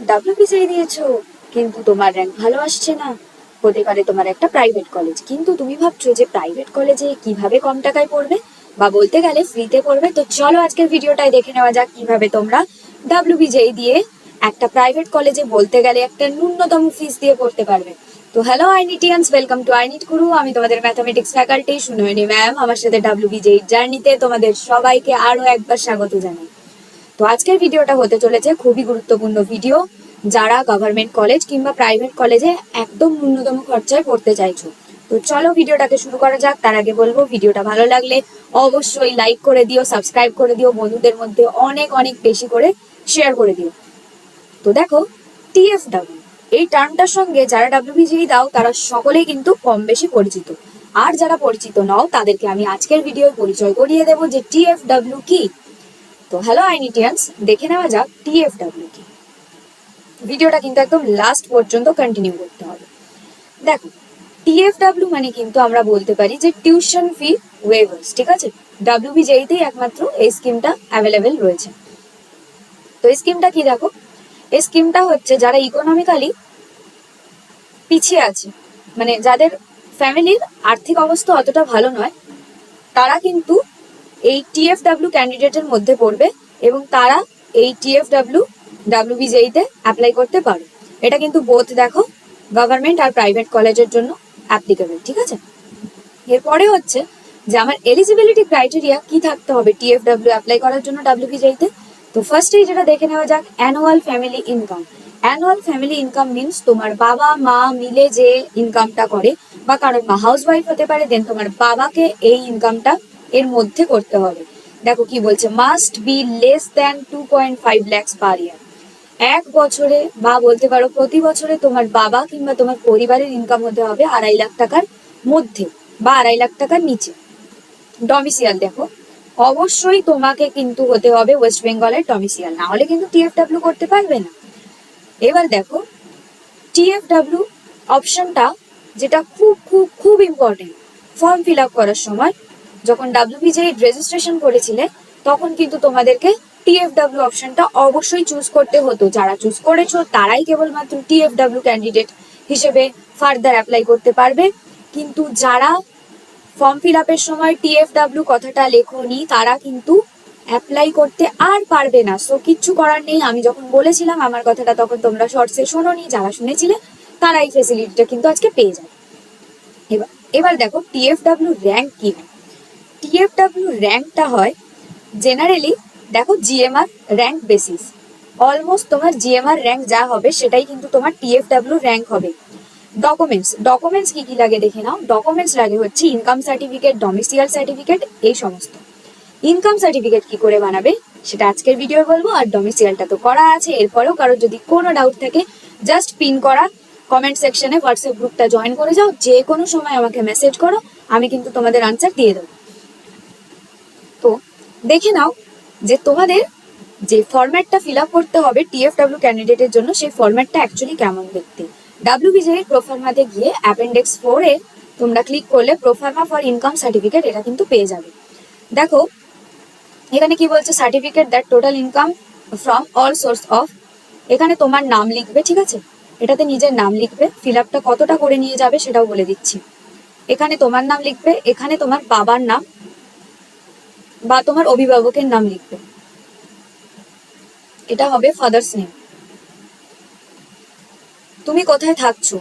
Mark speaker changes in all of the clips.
Speaker 1: ডাব্লিউবিসিআই দিয়েছ। কিন্তু তোমার র্যাঙ্ক ভালো আসছে না। হতে পারে তোমার একটা প্রাইভেট কলেজ কিন্তু তুমি ভাবছ যে প্রাইভেট কলেজে কীভাবে কম টাকায় পড়বে? বা বলতে গেলে ফ্রিতে পড়বে। তো চলো আজকের ভিডিওটাই দেখে নেওয়া যাক কীভাবে তোমরা ডাব্লিউবিজেই দিয়ে একটা প্রাইভেট কলেজে বলতে গেলে একটা ন্যূনতম ফিস দিয়ে পড়তে পারবে। তো হ্যালো আইনিটিয়ান্স ওয়েলকাম টু আইনিট গুরু আমি তোমাদের ম্যাথামেটিক্স ফ্যাকাল্টি সুনয়নি ম্যাম আমার সাথে ডাব্লিউবিজেই জার্নিতে তোমাদের সবাইকে আরও একবার স্বাগত জানাই। তো আজকের ভিডিওটা হতে চলেছে খুবই গুরুত্বপূর্ণ ভিডিও, যারা গভর্নমেন্ট কলেজ কিংবা প্রাইভেট কলেজে একদম ন্যূনতম খরচায় পড়তে চাইছো। তো চলো ভিডিওটাকে শুরু করা যাক, তার আগে বলব, ভিডিওটা ভালো লাগলে অবশ্যই লাইক করে দিও সাবস্ক্রাইব করে দিও, বন্ধুদের মধ্যে অনেক অনেক বেশি করে শেয়ার করে দিও। তো দেখো টিএফডব্লিউ এই টার্মটার সঙ্গে যারা ডাব্লিউবিজি দাও, তারা সকলেই কিন্তু কম বেশি পরিচিত। আর যারা পরিচিত নও, তাদেরকে আমি আজকের ভিডিও পরিচয় করিয়ে দেবো যে টিএফডব্লিউ কি? তো হ্যালো আইনিটিয়ান্স দেখে নেওয়া যাক টিএফডব্লিউ কি। ভিডিওটা কিন্তু একদম লাস্ট পর্যন্ত কন্টিনিউ করতে হবে। দেখো টিএফডব্লিউ মানে কিন্তু আমরা বলতে পারি যে টিউশন ফি ওয়েভার্স ঠিক আছে? ডাব্লিউবিজেইতেই একমাত্র এই স্কিমটা অ্যাভেলেবেল রয়েছে। তো এই স্কিমটা কি দেখো? এই স্কিমটা হচ্ছে যারা ইকোনমিক্যালি পিছিয়ে আছে মানে যাদের ফ্যামিলির আর্থিক অবস্থা অতটা ভালো নয়, তারা কিন্তু এই টিএফডব্লিউ ক্যান্ডিডেটের মধ্যে পড়বে এবং তারা এই টিএফডব্লিউ ডাব্লিউবিজেইতে অ্যাপ্লাই করতে পারে। এটা কিন্তু বোথ দেখো গভর্নমেন্ট আর প্রাইভেট কলেজের জন্য অ্যাপ্লিকেবল ঠিক আছে? এরপরে হচ্ছে যে আমার এলিজিবিলিটি ক্রাইটেরিয়া কি থাকতে হবে টিএফডব্লিউ অ্যাপ্লাই করার জন্য ডাব্লিউ ডাব্লিউবিজেইতে তো? ফার্স্টেই যেটা দেখে নেওয়া যাক annual family income annual family income means তোমার বাবা, মা মিলে যে ইনকামটা করে, বা কারোর মা হাউস ওয়াইফ হতে পারে দেন তোমার বাবাকে এই ইনকামটা এর মধ্যে করতে হবে। দেখো কি বলছে must be less than two point five lakhs per year এক বছরে বা বলতে পারো প্রতি বছরে তোমার বাবা কিংবা তোমার পরিবারের ইনকাম হতে হবে আড়াই লাখ টাকার মধ্যে বা আড়াই লাখ টাকার নিচে। ডমিসিয়াল দেখো, অবশ্যই তোমাকে কিন্তু হতে হবে ওয়েস্ট বেঙ্গলের ডমিসিয়াল না হলে কিন্তু টিএফডব্লিউ করতে পারবে না। এবার দেখো টিএফডব্লিউ অপশনটা যেটা খুব খুব খুব ইম্পর্টেন্ট ফর্ম ফিল আপ করার সময় যখন ডাব্লিউবিজে রেজিস্ট্রেশন করেছিলে, তখন কিন্তু তোমাদেরকে টিএফডব্লিউ অপশনটা অবশ্যই চুজ করতে হতো। যারা চুজ করেছ, তারাই কেবলমাত্র টিএফডব্লিউ ক্যান্ডিডেট হিসেবে ফার্দার অ্যাপ্লাই করতে পারবে। কিন্তু যারা ফর্ম ফিল আপের সময় টিএফডব্লিউ কথাটা লেখনি, তারা কিন্তু অ্যাপ্লাই করতে আর পারবে না। সো কিচ্ছু করার নেই। আমি যখন বলেছিলাম আমার কথাটা, তখন তোমরা শর্টসে শোনোনি যারা শুনেছিলে তারা এই ফেসিলিটিটা কিন্তু আজকে পেয়ে যাবে। এবার এবার দেখো টিএফডব্লিউ র্যাঙ্ক কি? হয় টিএফডব্লিউ র্যাঙ্কটা হয় জেনারেলি দেখো জিএমআর র্যাঙ্ক বেসিস অলমোস্ট তোমার জিএমআর র্যাঙ্ক যা হবে সেটাই কিন্তু তোমার টিএফডব্লিউ র্যাঙ্ক হবে। ডকুমেন্টস ডকুমেন্টস কি কি লাগে দেখে নাও। ডকুমেন্টস লাগে হচ্ছে ইনকাম সার্টিফিকেট ডোমিসিয়াল সার্টিফিকেট এই সমস্ত। ইনকাম সার্টিফিকেট কি করে বানাবে? সেটা আজকের ভিডিও বলব। আর ডোমিসিয়ালটা তো করা আছে। এরপরেও কারও যদি কোনো ডাউট থাকে জাস্ট পিন করা। কমেন্ট সেকশনে হোয়াটসঅ্যাপ গ্রুপটা জয়েন করে যাও। যে কোনো সময় আমাকে মেসেজ করো, আমি কিন্তু তোমাদের আনসার দিয়ে দেবো। তো দেখে নাও যে তোমাদের যে ফরম্যাটটা ফিল আপ করতে হবে টিএফডব্লিউ ক্যান্ডিডেটের জন্য, সেই ফরম্যাটটা অ্যাকচুয়ালি কেমন দেখতে? ডাব্লিউবিজে প্রোফার্মাতে গিয়ে অ্যাপেন্ডেক্স ফোরে তোমরা ক্লিক করলে প্রোফার্মা ফর ইনকাম সার্টিফিকেট এটা কিন্তু পেয়ে যাবে। দেখো, এখানে কি বলছে certificate that total income from all source of এখানে তোমার নাম লিখবে, ঠিক আছে? এটাতে নিজের নাম লিখবে ফিল আপটা কতটা করে নিয়ে যাবে সেটাও বলে দিচ্ছি। এখানে তোমার নাম লিখবে, এখানে তোমার বাবার নাম বা তোমার অভিভাবকের নাম লিখবে। এটা হবে ফাদার্স নেম তুমি কোথায় থাকছো?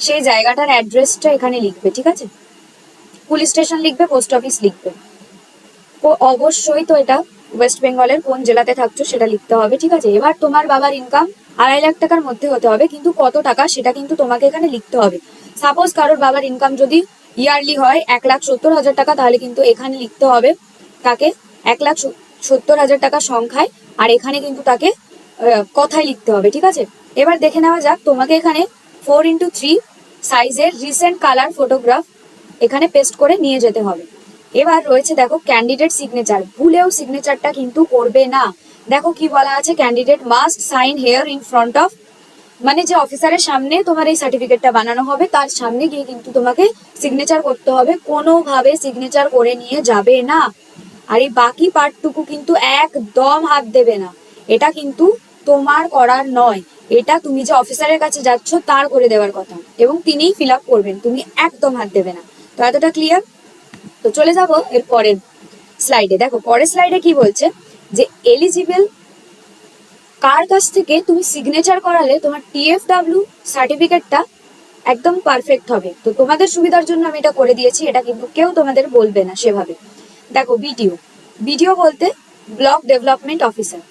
Speaker 1: সেই জায়গাটার অ্যাড্রেসটা এখানে লিখবে, ঠিক আছে? পুলিশ স্টেশন লিখবে পোস্ট অফিস লিখবে। অবশ্যই তো এটা ওয়েস্ট বেঙ্গলের কোন জেলাতে থাকছো সেটা লিখতে হবে, ঠিক আছে? এবার তোমার বাবার ইনকাম আড়াই লাখ টাকার মধ্যে হতে হবে, কিন্তু কত টাকা সেটা কিন্তু তোমাকে এখানে লিখতে হবে। সাপোজ কারোর বাবার ইনকাম যদি ইয়ারলি হয় এক লাখ সত্তর হাজার টাকা, তাহলে কিন্তু এখানে লিখতে হবে তাকে এক লাখ সত্তর হাজার টাকা সংখ্যায়, আর এখানে কিন্তু তাকে কথায় লিখতে হবে, ঠিক আছে? এবার দেখে নেওয়া যাক, তোমাকে এখানে ফোর ইন্টু থ্রি সাইজের রিসেন্ট কালার ফটোগ্রাফ এখানে পেস্ট করে নিয়ে যেতে হবে। এবার রয়েছে দেখো ক্যান্ডিডেট সিগনেচার ভুলেও সিগনেচারটা কিন্তু করবে না। দেখো কি বলা আছে candidate must sign here in front of মানে যে অফিসারের সামনে তোমার এই সার্টিফিকেটটা বানানো হবে, তার সামনে গিয়ে কিন্তু তোমাকে সিগনেচার করতে হবে। কোনোভাবে সিগনেচার করে নিয়ে যাবে না। আর এই বাকি পার্টটুকু কিন্তু একদম হাত দেবে না। এটা কিন্তু তোমার করার নয়। এটা তুমি যে অফিসারের কাছে যাচ্ছ, তার করে দেওয়ার কথা। এবং তিনিই ফিল আপ করবেন। তুমি একদম হাত দেবে না। তো এতটা ক্লিয়ার তো চলে যাব এর পরের স্লাইডে দেখো, পরের স্লাইডে কি বলছে? যে এলিজিবল কার কাছ থেকে তুমি সিগনেচার করালে তোমার টিএফডাব্লিউ সার্টিফিকেটটা একদম পারফেক্ট হবে। তো তোমাদের সুবিধার জন্য আমি এটা করে দিয়েছি, এটা কিন্তু কেউ তোমাদের বলবে না সেভাবে। দেখো বিডিও বিডিও বলতে ব্লক ডেভেলপমেন্ট অফিসার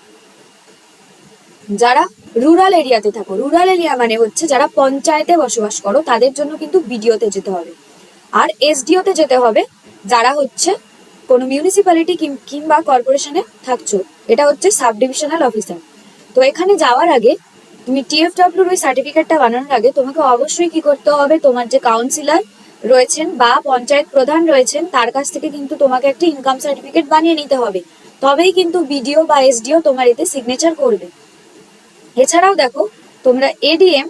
Speaker 1: যারা রুরাল এরিয়াতে থাকো রুরাল এরিয়া মানে হচ্ছে যারা পঞ্চায়েতে বসবাস করো, তাদের জন্য কিন্তু বিডিওতে যেতে হবে। আর এসডিওতে যেতে হবে যারা হচ্ছে কোনো মিউনিসিপ্যালিটি কিংবা কর্পোরেশনে থাকছো। এটা হচ্ছে সাব ডিভিশনাল অফিসার তো এখানে যাওয়ার আগে তুমি টিএফডব্লিউর ওই সার্টিফিকেটটা বানানোর আগে তোমাকে অবশ্যই কি করতে হবে? তোমার যে কাউন্সিলর রয়েছেন বা পঞ্চায়েত প্রধান রয়েছেন, তার কাছ থেকে কিন্তু তোমাকে একটা ইনকাম সার্টিফিকেট বানিয়ে নিতে হবে। তবেই কিন্তু বিডিও বা এসডিও তোমার এতে সিগনেচার করবে। এছাড়াও দেখো, তোমরা এডিএম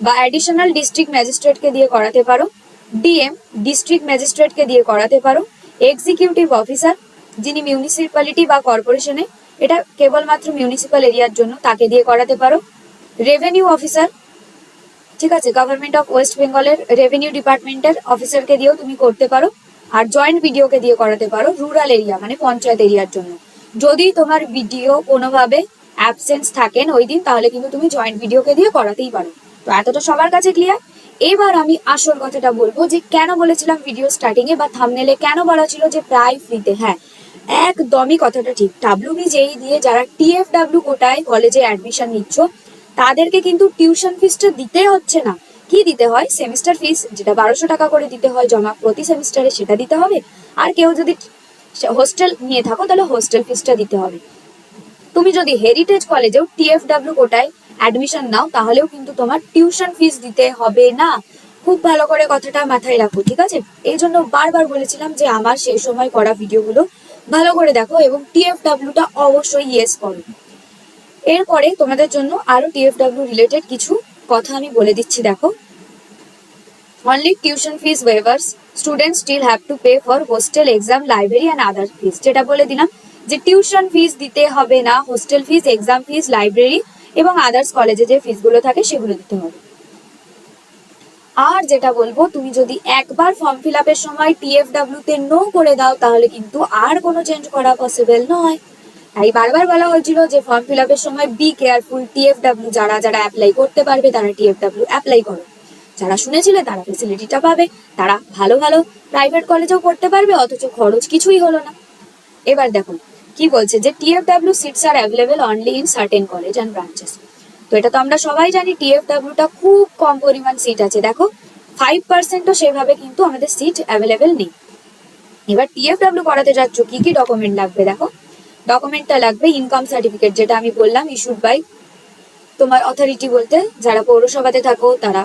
Speaker 1: বা অ্যাডিশনাল ডিস্ট্রিক্ট ম্যাজিস্ট্রেটকে দিয়ে করাতে পারো ডিএম ডিস্ট্রিক্ট ম্যাজিস্ট্রেটকে দিয়ে করাতে পারো এক্সিকিউটিভ অফিসার যিনি মিউনিসিপ্যালিটি বা কর্পোরেশনে এটা কেবলমাত্র মিউনিসিপ্যাল এরিয়ার জন্য তাকে দিয়ে করাতে পারো। রেভিনিউ অফিসার ঠিক আছে গভর্নমেন্ট অফ ওয়েস্ট বেঙ্গলের রেভিনিউ ডিপার্টমেন্টের অফিসারকে দিয়েও তুমি করতে পারো আর জয়েন্ট বিডিওকে দিয়ে করাতে পারো রুরাল এরিয়া মানে পঞ্চায়েত এরিয়ার জন্য। যদি তোমার বিডিও কোনোভাবে অ্যাবসেন্স থাকেন ওই দিন, তাহলে কিন্তু তুমি জয়েন্ট ভিডিওকে দিয়ে করাতেই পারো। তো এতটা সবার কাছে ক্লিয়ার এবার আমি আসল কথাটা বলব যে কেন বলেছিলাম ভিডিও স্টার্টিং এ বা থামনেলে কেন বলা ছিল যে প্রায় ফ্রিতে হ্যাঁ একদমই কথাটা ঠিক। ডাব্লিউবি যেই দিয়ে যারা টিএফডাব্লিউ কোটায় কলেজে অ্যাডমিশন নিচ্ছ, তাদেরকে কিন্তু টিউশন ফিসটা দিতে হচ্ছে না। কি দিতে হয়? সেমিস্টার ফিস যেটা বারোশো টাকা করে দিতে হয় জমা প্রতি সেমিস্টারে সেটা দিতে হবে। আর কেউ যদি হোস্টেল নিয়ে থাকো, তাহলে হোস্টেল ফিসটা দিতে হবে। তুমি যদি হেরিটেজ কলেজেও টিএফডাব্লিউ কোটায় অ্যাডমিশন নাও, তাহলেও কিন্তু তোমার টিউশন ফিস দিতে হবে না। খুব ভালো করে কথাটা মাথায় রাখো, ঠিক আছে? এই জন্য বারবার বলেছিলাম যে আমার সেই সময় করা ভিডিওগুলো ভালো করে দেখো এবং টিএফডাব্লিউটা অবশ্যই ইয়েস করো। এরপরে তোমাদের জন্য আরও টিএফডাব্লিউ রিলেটেড কিছু কথা আমি বলে দিচ্ছি, দেখো। Only tuition fees waivers student still have to pay for hostel exam library and other fees যেটা বলে দিলাম যে টিউশন ফিস দিতে হবে না hostel fees exam fees library এবং আদার্স কলেজে যে ফিসগুলো থাকে সেগুলো দিতে হবে। আর যেটা বলব, তুমি যদি একবার ফর্ম ফিল আপের সময় টিএফডাব্লিউ তে নো করে দাও, তাহলে কিন্তু আর কোনো চেঞ্জ করা পসিবল নয়। তাই বারবার বলা হয়েছিল যে ফর্ম ফিল আপের সময় বি কেয়ারফুল টিএফডাব্লিউ যারা যারা অ্যাপ্লাই করতে পারবে, তারা টিএফডাব্লিউ অ্যাপ্লাই করো। যারা শুনেছিলে, তারা ফেসিলিটিটা পাবে। তারা ভালো ভালো প্রাইভেট কলেজেও করতে পারবে, অথচ খরচ কিছুই হলো না। এবার দেখো, কি বলছে যে TFW seats are available only in certain college and branches এটা তো আমরা সবাই জানি টিএফডাব্লিউটা খুব কম পরিমাণ সিট আছে। দেখো ফাইভ পার্সেন্টও সেভাবে কিন্তু আমাদের সিট অ্যাভেলেবেল নেই। এবার টিএফডাব্লিউ করাতে যাচ্ছ, কি কি ডকুমেন্ট লাগবে দেখো? ডকুমেন্টটা লাগবে ইনকাম সার্টিফিকেট যেটা আমি বললাম ইস্যুড বাই তোমার অথরিটি বলতে যারা পৌরসভাতে থাকো, তারা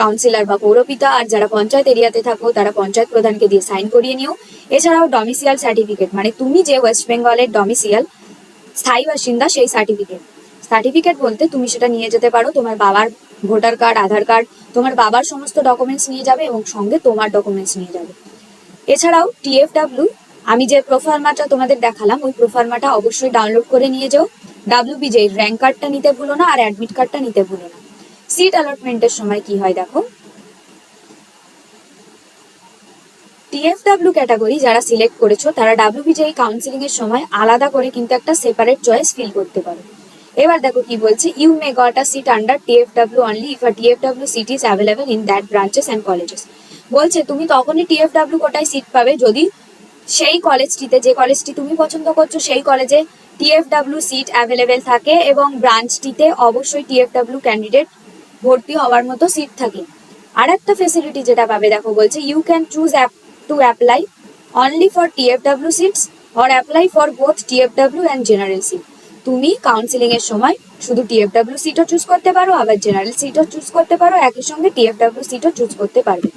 Speaker 1: কাউন্সিলর বা পৌরপিতা, আর যারা পঞ্চায়েত এরিয়াতে থাকো, তারা পঞ্চায়েত প্রধানকে দিয়ে সাইন করিয়ে নিও। এছাড়াও ডমিসিয়াল সার্টিফিকেট মানে তুমি যে ওয়েস্ট বেঙ্গলের ডমিসিয়াল স্থায়ী বাসিন্দা সেই সার্টিফিকেট সার্টিফিকেট বলতে তুমি সেটা নিয়ে যেতে পারো। তোমার বাবার ভোটার কার্ড আধার কার্ড তোমার বাবার সমস্ত ডকুমেন্টস নিয়ে যাবে এবং সঙ্গে তোমার ডকুমেন্টস নিয়ে যাবে। এছাড়াও টিএফডাব্লিউ আমি যে প্রোফার্মাটা তোমাদের দেখালাম, ওই প্রোফার্মাটা অবশ্যই ডাউনলোড করে নিয়ে যাও। ডাব্লিউবিজে র্যাঙ্ক কার্ডটা নিতে ভুলো না আর অ্যাডমিট কার্ডটা নিতে ভুলো না। সিট অ্যালটমেন্টের সময় কি হয় দেখো। টিএফডাব্লিউ ক্যাটাগরি যারা সিলেক্ট করেছ, তারা ডাব্লিউবিজেই কাউন্সিলিং এর সময় আলাদা করে কিন্তু একটা সেপারেট চয়েস ফিল করতে পারো। এবার দেখো কি বলছে you may got a seat under TFW only if a TFW seat is available in that branches and colleges বলছে, তুমি তখনই টিএফডাব্লিউ কোটায় সিট পাবে যদি সেই কলেজটিতে যে কলেজটি তুমি পছন্দ করছ, সেই কলেজে টিএফডাব্লিউ সিট অ্যাভেলেবেল থাকে এবং ব্রাঞ্চটিতে অবশ্যই টিএফডাব্লিউ ক্যান্ডিডেট ভর্তি হওয়ার মতো সিট থাকে। আর একটা ফেসিলিটি যেটা পাবে, দেখো বলছে you can choose app to apply only for TFW seats or apply for both TFW and general seat তুমি কাউন্সিলিং এর সময় শুধু টিএফডাব্লিউ সিটও চুজ করতে পারো, আবার জেনারেল সিটও চুজ করতে পারো, একই সঙ্গে টিএফডাব্লিউ সিটও চুজ করতে পারবে।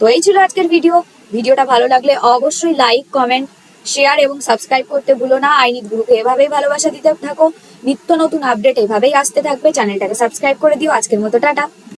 Speaker 1: তো এই ছিল আজকের ভিডিও ভিডিওটা ভালো লাগলে অবশ্যই লাইক কমেন্ট শেয়ার এবং সাবস্ক্রাইব করতে ভুলো না। আইনি গ্রুপে এভাবেই ভালোবাসা দিতে থাকো। নিত্য নতুন আপডেট এভাবেই আসতে থাকবে। চ্যানেলটাকে সাবস্ক্রাইব করে দিও। আজকের মতো, টাটা।